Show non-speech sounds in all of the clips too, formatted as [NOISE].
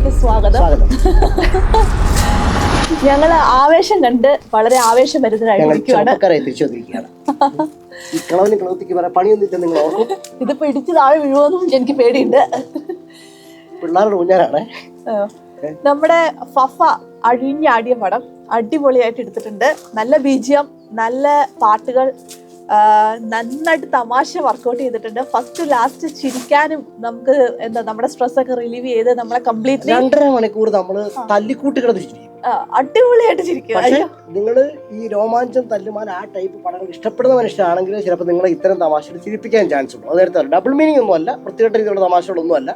സിനിമയിലേക്ക് സ്വാഗതം. ഞങ്ങൾ ആവേശം കണ്ട് വളരെ ആവേശം വരുന്നതായിരിക്കും ഇത് ഇതിപ്പോ ഇടിച്ച് താഴെ വീഴുമെന്നും എനിക്ക് പേടിയുണ്ട്. പിള്ളേരുടെ ഊഞ്ഞാലാണ്. നമ്മുടെ ഫഫ അഴിഞ്ഞാടിയ പടം അടിപൊളിയായിട്ട് എടുത്തിട്ടുണ്ട്. നല്ല ബീജിയം നല്ല പാട്ടുകൾ നന്നായിട്ട് തമാശ വർക്കൗട്ട് ചെയ്തിട്ടുണ്ട്. ഫസ്റ്റ് ലാസ്റ്റ് ചിരിക്കാനും നമുക്ക് എന്താ നമ്മുടെ സ്ട്രെസ് ഒക്കെ റിലീവ് ചെയ്ത് നമ്മളെ കംപ്ലീറ്റ്ലി രണ്ടര മണിക്കൂർ നമ്മൾ തല്ലിക്കൂട്ടി കിടന്ന് അടിപൊളിയായിട്ട് ചിരിക്കും. നിങ്ങൾ ഈ രോമാഞ്ചം തല്ലുമാൻ ആ ടൈപ്പ് പടങ്ങൾ ഇഷ്ടപ്പെടുന്ന മനുഷ്യരാണെങ്കിൽ ചിലപ്പോൾ നിങ്ങളെ ഇത്തരം തമാശകൾ ചിരിപ്പിക്കാൻ ചാൻസ് ഉള്ളൂ. അത് നേരത്തെ ഡബിൾ മീനിങ് ഒന്നും അല്ല വൃത്തികെട്ട രീതിയിലുള്ള തമാശകളൊന്നും അല്ല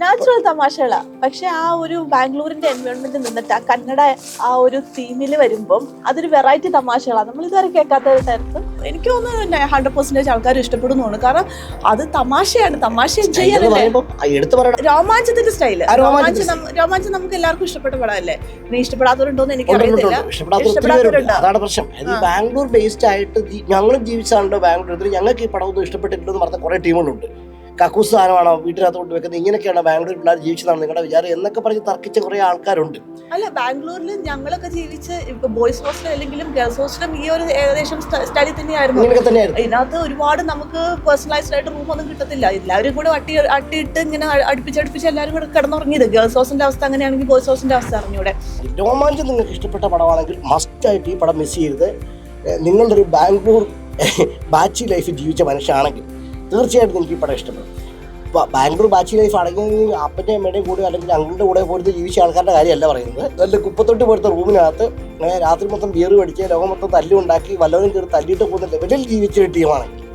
നാച്ചുറൽ തമാശകളാ. പക്ഷെ ആ ഒരു ബാംഗ്ലൂരിന്റെ എൻവയോൺമെന്റിൽ നിന്നിട്ട് ആ കന്നഡ ആ ഒരു തീമിൽ വരുമ്പം അതൊരു വെറൈറ്റി തമാശകളാണ് നമ്മൾ ഇതുവരെ കേൾക്കാത്ത ഒരു തരത്ത് എനിക്ക് തോന്നുന്നു ഹൺഡ്രഡ് പെർസെന്റേജ് ആൾക്കാർ ഇഷ്ടപ്പെടുന്നുണ്ട്. കാരണം അത് തമാശയാണ്. തമാശ രോമാഞ്ചത്തിന്റെ സ്റ്റൈൽ രോമാഞ്ചം രോമാഞ്ചം നമുക്ക് എല്ലാവർക്കും ഇഷ്ടപ്പെട്ട പടമല്ലേ നീ ഇഷ്ടപ്പെടാത്തവരുണ്ടോന്ന് എനിക്ക് അറിയത്തില്ല? അതാണ് പ്രശ്നം. ബാംഗ്ലൂർ ബേസ്ഡ് ആയിട്ട് ഞങ്ങളും ജീവിച്ചാണല്ലോ ബാംഗ്ലൂർ. ഞങ്ങൾക്ക് ഈ പടം പടമൊന്നും ഇഷ്ടപ്പെട്ടിട്ടില്ലെന്ന് പറഞ്ഞ കുറെ ടീമുകളുണ്ട് കക്കൂസ് സാധനമാണോ വീട്ടിനകത്ത് കൊണ്ട് വെക്കുന്നത് ഇങ്ങനെയൊക്കെയാണ് ബാംഗ്ലൂർ പിള്ളേർ ജീവിച്ചതാണ് നിങ്ങളുടെ വിചാരം? എന്നൊക്കെ പറഞ്ഞ് തർക്കിച്ച കുറെ ആൾക്കാരുണ്ട്. അല്ല ബാംഗ്ലൂരിൽ ഞങ്ങളൊക്കെ ജീവിച്ച് ഇപ്പൊ ബോയ്സ് ഹോസ്റ്റൽ അല്ലെങ്കിലും ഗേൾസ് ഹോസ്റ്റലും ഈ ഒരു ഏകദേശം സ്റ്റഡി തന്നെയായിരുന്നു. ഇതിനകത്ത് ഒരുപാട് നമുക്ക് പേഴ്സണലൈസ്ഡ് ആയിട്ട് റൂം ഒന്നും കിട്ടത്തില്ല. എല്ലാവരും കൂടെ അട്ടി അട്ടിയിട്ട് ഇങ്ങനെ അടുപ്പിച്ചടുപ്പിച്ച് എല്ലാവരും കൂടെ കിടന്നുറങ്ങിയത്. ഗേൾസ് ഹോസ്റ്റലിന്റെ അവസ്ഥ അങ്ങനെയാണെങ്കിൽ ബോയ്സ് ഹോസ്റ്റലിന്റെ അവസ്ഥ അറിഞ്ഞൂടെ? രോമാഞ്ചം നിങ്ങൾക്ക് ഇഷ്ടപ്പെട്ട പടമാണെങ്കിൽ മസ്റ്റായിട്ട് ഈ പടം മിസ് ചെയ്ത് നിങ്ങളുടെ ഒരു ബാംഗ്ലൂർ ബാച്ചി ലൈഫ് ജീവിച്ച മനുഷ്യനാണെങ്കിൽ. തീർച്ചയായിട്ടും എനിക്ക് ഈ പടം ഇഷ്ടപ്പെടും ബാംഗ്ലൂർ ബാച്ചി ലൈഫ് അടങ്ങി അപ്പന്റെ അമ്മയുടെ കൂടെ അല്ലെങ്കിൽ അങ്ങളുടെ കൂടെ പോയിട്ട് ജീവിച്ച ആൾക്കാരുടെ കാര്യമല്ല പറയുന്നത്. നല്ല കുപ്പത്തൊട്ട് പോലത്തെ റൂമിനകത്ത് രാത്രി മൊത്തം ബിയർ പഠിച്ച് ലോകം മൊത്തം തല്ലുണ്ടാക്കി വല്ലവരും കയറി തല്ലിയിട്ട് പോകുന്ന ലെവലിൽ ജീവിച്ച ഒരു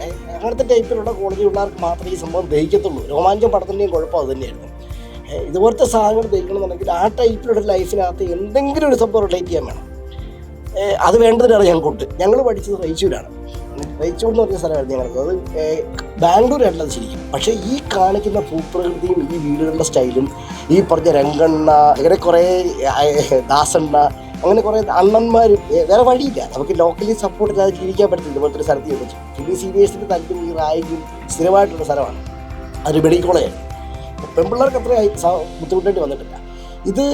ഏഹ് അങ്ങനത്തെ ടൈപ്പിലുള്ള കോളേജ് പിള്ളേർക്ക് മാത്രമേ ഈ സംഭവം ദഹിക്കത്തുള്ളൂ. രോമാഞ്ചം പടത്തിന്റെയും കുഴപ്പം അത് തന്നെയായിരുന്നു. ഇതുപോലത്തെ സാധനങ്ങൾ ദഹിക്കണമെന്നുണ്ടെങ്കിൽ ആ ടൈപ്പിലുള്ള ലൈഫിനകത്ത് എന്തെങ്കിലും ഒരു സംഭവം റിലേറ്റ് ചെയ്യാൻ വേണം. അത് വേണ്ടതിനാണ് ഞങ്ങൾക്കുണ്ട് ഞങ്ങൾ പഠിച്ചത് റൈച്ചൂരാണ്. റൈച്ചൂർ എന്ന് പറഞ്ഞ സ്ഥലമായിരുന്നു ഞങ്ങൾക്ക്. അത് ബാംഗ്ലൂർ ആയിട്ടുള്ളത് ശരിക്കും. പക്ഷേ ഈ കാണിക്കുന്ന ഭൂപ്രകൃതിയും ഈ വീടുകളുടെ സ്റ്റൈലും ഈ പറഞ്ഞ രംഗണ്ണ അങ്ങനെ കുറേ ദാസണ്ണ അങ്ങനെ കുറേ അണ്ണന്മാർ വേറെ വഴിയില്ല. നമുക്ക് ലോക്കലി സപ്പോർട്ട് ഇല്ലാതെ ജീവിക്കാൻ പറ്റില്ല ഇതുപോലത്തെ ഒരു സ്ഥലത്ത് വെച്ച് പിന്നെ സീനിയേഴ്സിന്റെ തല്ലും ഈ റായിക്കും സ്ഥിരമായിട്ടുള്ള സ്ഥലമാണ്. അത് മെഡിക്കൽ കോളേജാണ് പെൺപിള്ളേർക്ക് അത്രയായി ബുദ്ധിമുട്ടായിട്ട് വന്നിട്ടില്ല. ഇത്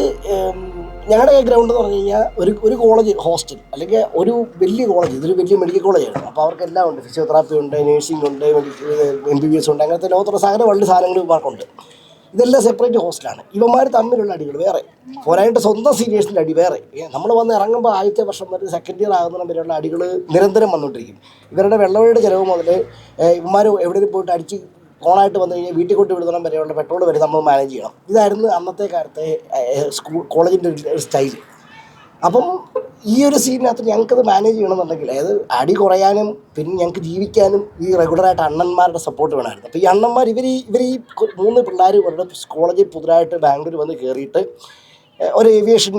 ഞങ്ങളുടെ ഗ്രൗണ്ട് എന്ന് പറഞ്ഞു കഴിഞ്ഞാൽ ഒരു ഒരു കോളേജ് ഹോസ്റ്റൽ അല്ലെങ്കിൽ ഒരു വലിയ കോളേജ് ഇതൊരു വലിയ മെഡിക്കൽ കോളേജാണ് അപ്പോൾ അവർക്കെല്ലാം ഉണ്ട്. ഫിസിയോതെറാപ്പി ഉണ്ട് നേഴ്സിംഗ് ഉണ്ട് എം ബി ബി എസ് ഉണ്ട് അങ്ങനത്തെ ലോകത്തുള്ള സകല വള്ളി സാധനങ്ങൾ ഇവർക്കുണ്ട്. ഇതെല്ലാം സെപ്പറേറ്റ് ഹോസ്റ്റലാണ് ഇവന്മാർ തമ്മിലുള്ള അടികൾ വേറെ. പോരായിട്ട് സ്വന്തം സീനിയേഴ്സിന്റെ അടി വേറെ. നമ്മൾ വന്ന് ഇറങ്ങുമ്പോൾ ആദ്യത്തെ വർഷം വരെ സെക്കൻഡ് ഇയർ ആകുന്ന വരെയുള്ള അടികൾ നിരന്തരം വന്നുകൊണ്ടിരിക്കും ഇവരുടെ വെള്ളവഴിയുടെ ചിലവ് മുതൽ ഇവന്മാർ എവിടെയും പോയിട്ട് അടിച്ച് ഓണായിട്ട് വന്നു കഴിഞ്ഞാൽ വീട്ടിൽ കൊണ്ട് വിടുന്നിടം വരെയുള്ള പെട്രോൾ വരെ നമ്മൾ മാനേജ് ചെയ്യണം. ഇതായിരുന്നു അന്നത്തെ കാലത്തെ സ്കൂൾ കോളേജിന്റെ ഒരു സ്റ്റൈൽ അപ്പം ഈ ഒരു സീനിനകത്ത് ഞങ്ങൾക്കത് മാനേജ് ചെയ്യണമെന്നുണ്ടെങ്കിൽ അതായത് അടി കുറയാനും പിന്നെ ഞങ്ങൾക്ക് ജീവിക്കാനും ഈ റെഗുലറായിട്ട് അണ്ണന്മാരുടെ സപ്പോർട്ട് വേണമായിരുന്നു. അപ്പോൾ ഈ അണ്ണന്മാർ ഇവർ ഇവർ ഈ മൂന്ന് പിള്ളേർ ഇവരുടെ കോളേജിൽ പുതുതായിട്ട് ബാംഗ്ലൂർ വന്ന് കയറിയിട്ട് ഒരു ഏവിയേഷൻ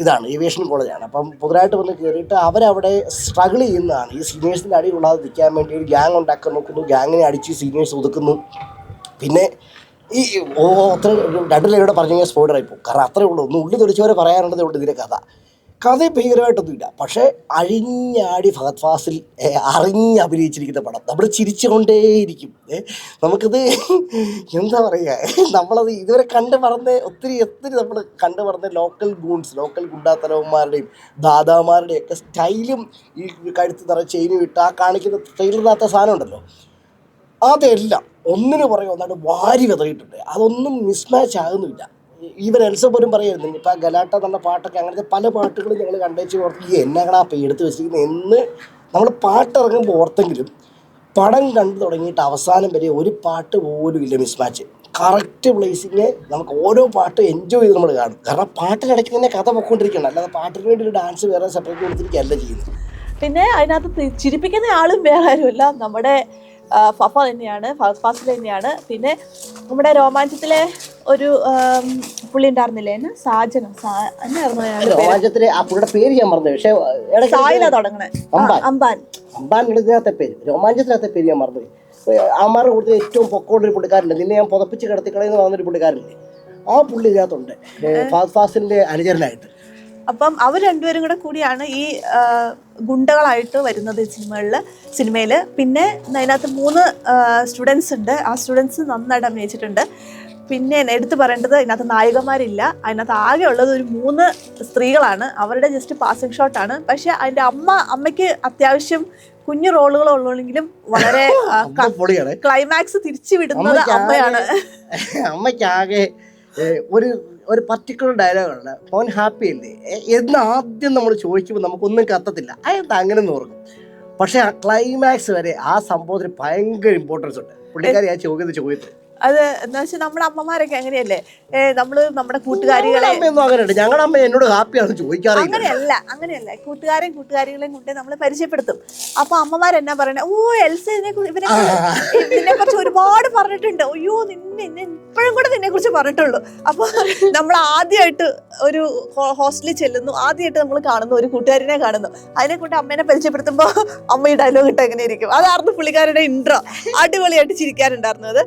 ഇതാണ് ഏവിയേഷൻ കോളേജാണ് അപ്പം പുതുതായിട്ട് വന്ന് കയറിയിട്ട് അവരവിടെ സ്ട്രഗിൾ ചെയ്യുന്നതാണ്. ഈ സീനിയേഴ്സിന്റെ അടി കൊള്ളാതെ നിൽക്കാൻ വേണ്ടി ഒരു ഗ്യാങ് ഉണ്ടാക്കാൻ നോക്കുന്നു. ഗ്യാങ്ങിനെ അടിച്ച് സീനിയേഴ്സ് ഒതുക്കുന്നു. പിന്നെ ഈ ഓ അത്ര രണ്ട് പറഞ്ഞു കഴിഞ്ഞാൽ സ്പോയിലർ ആയി പോകും. കാരണം അത്രേ ഉള്ളൂ. ഒന്ന് ഉള്ളി തൊലിച്ചവരെ പറയാനുള്ളതേ ഉള്ളൂ ഇതിന്റെ കഥ. കഥ ഭീകരമായിട്ടൊന്നുമില്ല. പക്ഷേ അഴിഞ്ഞാടി ഫഹദ് ഫാസിൽ അറിഞ്ഞ് അഭിനയിച്ചിരിക്കുന്ന പടം. നമ്മൾ ചിരിച്ചുകൊണ്ടേയിരിക്കും. നമുക്കത് എന്താ പറയുക നമ്മളത് ഇതുവരെ കണ്ട് മറന്ന് ഒത്തിരി ഒത്തിരി നമ്മൾ കണ്ട് മറന്ന ലോക്കൽ ഗൂൺസ് ലോക്കൽ ഗുണ്ടാത്തലവന്മാരുടെയും ദാദാമാരുടെയും ഒക്കെ സ്റ്റൈലും ഈ കഴുത്ത് നിറ ചെയിനും ഇട്ട് ആ കാണിക്കുന്ന ട്രെയിലറിനകത്ത സാധനം ഉണ്ടല്ലോ. അതെല്ലാം ഒന്നിനു പുറകെ ഒന്നാണ്ട് വാരി വിതറിയിട്ടുണ്ട്. അതൊന്നും മിസ്മാച്ച് ആകുന്നില്ല. ഈവൻ എൽസ പോലും പറയരുത്. ഇപ്പം ഗലാട്ട എന്നുള്ള പാട്ടൊക്കെ അങ്ങനത്തെ പല പാട്ടുകളും ഞങ്ങൾ കണ്ടേച്ച് ഓർത്ത് എന്നാണ് ആ എടുത്ത് വെച്ചിരിക്കുന്നത് എന്ന് നമ്മൾ പാട്ടിറങ്ങുമ്പോൾ ഓർത്തെങ്കിലും പടം കണ്ടു തുടങ്ങിയിട്ട് അവസാനം വരെ ഒരു പാട്ട് പോലും ഇല്ല മിസ്മാച്ച് കറക്റ്റ് പ്ലേസിങ് നമുക്ക് ഓരോ പാട്ടും എൻജോയ് ചെയ്ത് നമ്മൾ കാണും. കാരണം പാട്ടിനിടയ്ക്ക് തന്നെ കഥ പൊക്കോണ്ടിരിക്കണം അല്ലാതെ പാട്ടിന് വേണ്ടി ഒരു ഡാൻസ് വേറെ സെപ്പറേറ്റ് കൊടുത്തിരിക്കുകയല്ല ചെയ്യുന്നത്. പിന്നെ അതിനകത്ത് ചിരിപ്പിക്കുന്ന ആളും വേറെ ആരുമല്ല. നമ്മുടെ ഫഫ തന്നെയാണ് ഫാസിൽ തന്നെയാണ്. പിന്നെ നമ്മുടെ രോമാഞ്ചത്തിലെ ഒരു പുള്ളി ഉണ്ടായിരുന്നില്ലേ? എന്നാ? സാജന? രോമാഞ്ചത്തിലെ ആ പുള്ളിയുടെ പേര് ഞാൻ പറഞ്ഞു പക്ഷേ സായില തുടങ്ങണേ. അമ്പാൻ. അമ്പാൻ. അമ്പാൻ പേര്. രോമാഞ്ചത്തിനകത്തെ പേര് ഞാൻ മറന്നു. അമ്മാരുടെ കൂടുതൽ ഏറ്റവും പൊക്കോണ്ടൊരു പുള്ളിക്കാരനുണ്ട് നിന്നെ ഞാൻ പുതപ്പിച്ച് കിടത്തിക്കളയെന്ന് പറഞ്ഞൊരു പുള്ളിക്കാരില്ലേ ആ പുള്ളി ഇതിനകത്തുണ്ട്. ഏ, ഫാസ് അനുചരനായിട്ട്. അപ്പം അവർ രണ്ടുപേരും കൂടെ കൂടിയാണ് ഈ ഗുണ്ടകളായിട്ട് വരുന്നത് സിനിമകളിൽ സിനിമയിൽ പിന്നെ അതിനകത്ത് മൂന്ന് സ്റ്റുഡൻസ് ഉണ്ട്. ആ സ്റ്റുഡൻസ് നന്നായിട്ട് അഭിനയിച്ചിട്ടുണ്ട്. പിന്നെ എടുത്തു പറയേണ്ടത് അതിനകത്ത് നായികമാരില്ല. അതിനകത്ത് ആകെ ഉള്ളത് ഒരു മൂന്ന് സ്ത്രീകളാണ്. അവരുടെ ജസ്റ്റ് പാസിംഗ് ഷോട്ടാണ് പക്ഷേ അതിന്റെ അമ്മ അമ്മയ്ക്ക് അത്യാവശ്യം കുഞ്ഞു റോളുകൾ ഉള്ളെങ്കിലും വളരെ ക്ലൈമാക്സ് തിരിച്ചു വിടുന്നത് അമ്മയാണ്. അമ്മയ്ക്കാകെ ഒരു ഒരു പർട്ടിക്കുലർ ഡയലോഗുണ്ട് മോൻ ഹാപ്പി അല്ലേ? എന്ന് ആദ്യം നമ്മൾ ചോദിക്കുമ്പോൾ നമുക്കൊന്നും കത്തത്തില്ല. അയാൾ അങ്ങനെ ഓർക്കും. പക്ഷെ ആ ക്ലൈമാക്സ് വരെ ആ സംഭവത്തിന് ഭയങ്കര ഇമ്പോർട്ടൻസ് ഉണ്ട്. പുള്ളിക്കാരി ആ ചോദ്യത്തിൽ ചോദ്യത്തിൽ അത് എന്താ വെച്ചാൽ നമ്മുടെ അമ്മമാരൊക്കെ അങ്ങനെയല്ലേ? ഏ, നമ്മൾ നമ്മുടെ കൂട്ടുകാരികളെ അമ്മയൊന്നും അങ്ങനെയുണ്ട് ഞങ്ങളുടെ അമ്മ എന്നോട് ഹാപ്പിയാണെന്ന് ചോദിക്കാറില്ല അങ്ങനെയല്ല അങ്ങനെയല്ല. കൂട്ടുകാരെയും കൂട്ടുകാരികളെയും കൊണ്ട് നമ്മൾ പരിചയപ്പെടുത്തും. അപ്പൊ അമ്മമാരെന്നാ പറയണേ? ഓ എൽസ ഇതിനെ കുറിച്ച് ഇവനെ ഇതിനെ കുറിച്ച് ഒരുപാട് പറഞ്ഞിട്ടുണ്ട്. അയ്യോ നിന്നെ ഇപ്പോഴും കൂടെ നിന്നെ കുറിച്ച് പറഞ്ഞിട്ടുള്ളൂ. അപ്പൊ നമ്മൾ ആദ്യമായിട്ട് ഒരു ഹോ- ഹോസ്റ്റലിൽ ചെല്ലുന്നു. ആദ്യമായിട്ട് നമ്മൾ കാണുന്നു ഒരു കൂട്ടുകാരനെ കാണുന്നു. അതിനെ കൊണ്ട് അമ്മേനെ പരിചയപ്പെടുത്തുമ്പോ അമ്മ ഈ ഡയലോഗ് ഇട്ട് എങ്ങനെ ഇരിക്കും അതായിരുന്നു പുള്ളിക്കാരുടെ ഇൻട്രോ അടിപൊളിയായിട്ട് ചിരിക്കാനുണ്ടായിരുന്നു അത്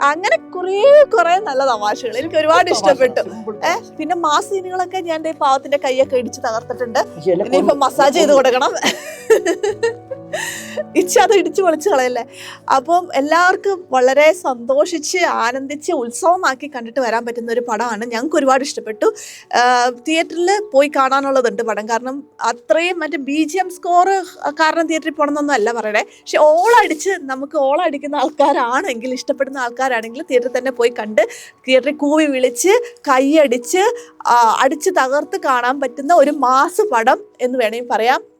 അങ്ങനെ കുറേ കുറേ നല്ല തമാശകൾ എനിക്ക് ഒരുപാട് ഇഷ്ടപ്പെട്ടു. ഏഹ് പിന്നെ മാസ് സീനുകളൊക്കെ ഞാൻ പാവത്തിന്റെ കൈയൊക്കെ ഇടിച്ച് തകർത്തിട്ടുണ്ട്. ഇനിയിപ്പോ മസാജ് ചെയ്ത് കൊടുക്കണം. ഇച്ച ഇടിച്ചു പൊളിച്ചു കളയല്ലേ? അപ്പം എല്ലാവർക്കും വളരെ സന്തോഷിച്ച് ആനന്ദിച്ച് ഉത്സവമാക്കി കണ്ടിട്ട് വരാൻ പറ്റുന്ന ഒരു പടമാണ്. ഞങ്ങൾക്ക് ഒരുപാട് ഇഷ്ടപ്പെട്ടു. തിയേറ്ററിൽ പോയി കാണാനുള്ളതുണ്ട് പടം. കാരണം അത്രയും മറ്റേ ബി ജി എം സ്കോർ കാരണം തിയേറ്ററിൽ പോകണമെന്നൊന്നും അല്ല പറയണേ. പക്ഷെ ഓളടിച്ച് നമുക്ക് ഓളടിക്കുന്ന ആൾക്കാരാണെങ്കിൽ ഇഷ്ടപ്പെടുന്ന ആൾക്കാരാണെങ്കിൽ തിയേറ്ററിൽ തന്നെ പോയി കണ്ട് തിയേറ്ററിൽ കൂവി വിളിച്ച് കൈയടിച്ച് അടിച്ച് തകർത്ത് കാണാൻ പറ്റുന്ന ഒരു മാസ് പടം എന്ന് വേണമെങ്കിൽ പറയാം.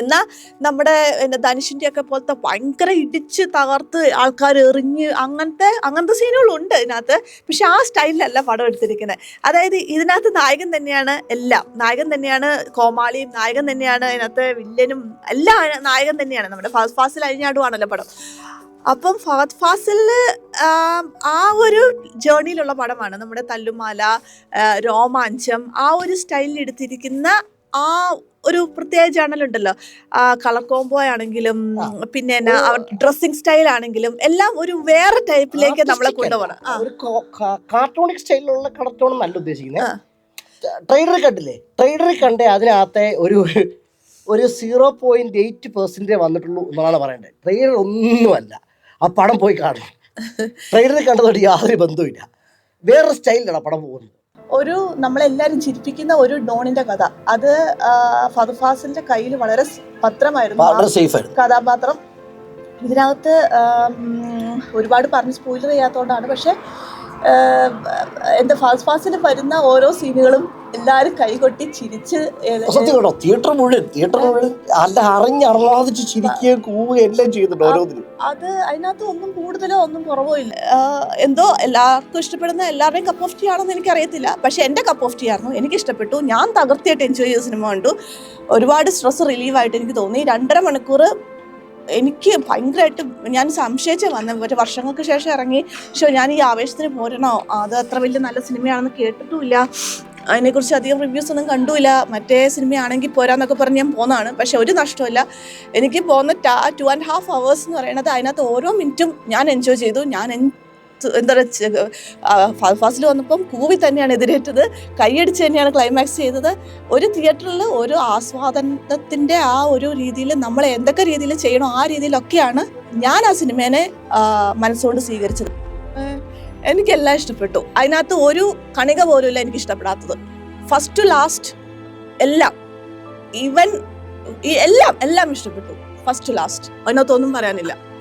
എന്നാൽ നമ്മുടെ പിന്നെ ധനുഷിന്റെ ഒക്കെ പോലത്തെ ഭയങ്കര ഇടിച്ച് തകർത്ത് ആൾക്കാർ എറിഞ്ഞ് അങ്ങനത്തെ അങ്ങനത്തെ സീനുകളുണ്ട് ഇതിനകത്ത്. പക്ഷെ ആ സ്റ്റൈലിലല്ല പടം എടുത്തിരിക്കുന്നത് അതായത് ഇതിനകത്ത് നായകൻ തന്നെയാണ് എല്ലാം. നായകൻ തന്നെയാണ് കോമാളിയും നായകൻ തന്നെയാണ് ഇതിനകത്ത് വില്ലനും എല്ലാം നായകൻ തന്നെയാണ്. നമ്മുടെ ഫാസ്റ്റ് ഫാസിൽ അഴിഞ്ഞാടുവാണല്ലോ പടം. അപ്പം ഫഹദ് ഫാസിലിന് ആ ഒരു ജേർണിയിലുള്ള പടമാണ് നമ്മുടെ തല്ലുമാല രോമാഞ്ചം ആ ഒരു സ്റ്റൈലിൽ എടുത്തിരിക്കുന്ന ആ ഒരു പ്രത്യേക ജേണൽ ഉണ്ടല്ലോ. കളർ കോംബോ ആണെങ്കിലും. പിന്നെ ഡ്രസ്സിംഗ് ഡ്രസ്സിങ് സ്റ്റൈൽ ആണെങ്കിലും എല്ലാം ഒരു വേറെ ടൈപ്പിലേക്ക് നമ്മളെ കൊണ്ടുപോകണം. ഒരു കാർട്ടൂണിക് സ്റ്റൈലിലുള്ള കാർട്ടൂൺ നല്ല ഉദ്ദേശിക്കുന്നത് ട്രൈഡർ കണ്ടില്ലേ? ട്രൈഡർ കണ്ടേ അതിനകത്തെ ഒരു ഒരു സീറോ പോയിന്റ് എയ്റ്റ് പെർസെന്റേ വന്നിട്ടുള്ളൂ എന്നാണ് പറയേണ്ടത് ട്രെയിലർ ഒന്നുമല്ല. ആ പടം പോയി കാണണം. [LAUGHS] ട്രെയിലറിൽ കണ്ടതോട് യാതൊരു ബന്ധവുമില്ല. വേറൊരു സ്റ്റൈലിലാണ് പടം പോകുന്നത്. ഒരു നമ്മളെല്ലാവരും ചിരിപ്പിക്കുന്ന ഒരു ഡോണിന്റെ കഥ. അത് ഫാസിലിന്റെ കയ്യിൽ വളരെ പത്രമായിരുന്നു. കഥാപാത്രം. ഇതിനകത്ത് ഒരുപാട് പറഞ്ഞ് സ്പോയിലർ ചെയ്യാത്തതുകൊണ്ടാണ് പക്ഷെ എന്താ ഫാസ്റ്റ് ഫാസ്റ്റിൽ വരുന്ന ഓരോ സീനുകളും എല്ലാവരും കൈകൊട്ടി ചിരിച്ച് സത്യം കേട്ടോ തിയേറ്റർ മുഴുവൻ തിയേറ്റർ മുഴുവൻ അല്ല അറിഞ്ഞറിഞ്ഞാതിച്ച് ചിരിക്കുകയും കൂവുകയും എല്ലാം ചെയ്യുന്നുണ്ട് ഓരോന്നിനും അത് അതിനകത്ത് ഒന്നും കൂടുതലോ ഒന്നും കുറവോ ഇല്ല. എന്തോ എല്ലാവർക്കും ഇഷ്ടപ്പെടുന്ന എല്ലാവരുടെയും കപ്പ് ഓഫ് ടീ ആണെന്ന് എനിക്കറിയത്തില്ല. പക്ഷെ എന്റെ കപ്പ് ഓഫ് ടീ ആയിരുന്നു. എനിക്ക് ഇഷ്ടപ്പെട്ടു. ഞാൻ തകർത്തിയായിട്ട് എൻജോയ് ചെയ്ത സിനിമ കണ്ടു. ഒരുപാട് സ്ട്രെസ് റിലീവായിട്ട് എനിക്ക് തോന്നി. രണ്ടര മണിക്കൂർ എനിക്ക് ഭയങ്കരമായിട്ട് ഞാൻ സംശയിച്ചേ വന്ന. ഒരു വർഷങ്ങൾക്ക് ശേഷം ഇറങ്ങി. പക്ഷേ ഞാൻ ഈ ആവേശത്തിന് പോരണോ അത് അത്ര വലിയ നല്ല സിനിമയാണെന്ന് കേട്ടിട്ടുമില്ല. അതിനെക്കുറിച്ച് അധികം റിവ്യൂസ് ഒന്നും കണ്ടുമില്ല. മറ്റേ സിനിമയാണെങ്കിൽ പോരാന്നൊക്കെ പറഞ്ഞ് ഞാൻ പോന്നതാണ് പക്ഷെ ഒരു നഷ്ടമില്ല എനിക്ക് പോകുന്ന ടു ആൻഡ് ഹാഫ് അവേഴ്സ് എന്ന് പറയുന്നത് അതിനകത്ത് ഓരോ മിനിറ്റും ഞാൻ എൻജോയ് ചെയ്തു. ഞാൻ എന്താ പറയുക ഫാസ്റ്റിൽ വന്നപ്പം കൂവി തന്നെയാണ് എതിരേറ്റത്. കൈയടിച്ച് തന്നെയാണ് ക്ലൈമാക്സ് ചെയ്തത്. ഒരു തിയേറ്ററിൽ ഒരു ആസ്വാദനത്തിന്റെ ആ ഒരു രീതിയിൽ നമ്മൾ എന്തൊക്കെ രീതിയിൽ ചെയ്യണോ ആ രീതിയിലൊക്കെയാണ് ഞാൻ ആ സിനിമേനെ മനസ്സുകൊണ്ട് സ്വീകരിച്ചത്. എനിക്കെല്ലാം ഇഷ്ടപ്പെട്ടു. അതിനകത്ത് ഒരു കണിക പോലുമില്ല എനിക്ക് ഇഷ്ടപ്പെടാത്തത്. ഫസ്റ്റ് ടു ലാസ്റ്റ് എല്ലാം ഈവൻ എല്ലാം എല്ലാം ഇഷ്ടപ്പെട്ടു. ഫസ്റ്റ് ടു ലാസ്റ്റ് അതിനകത്തൊന്നും പറയാനില്ല.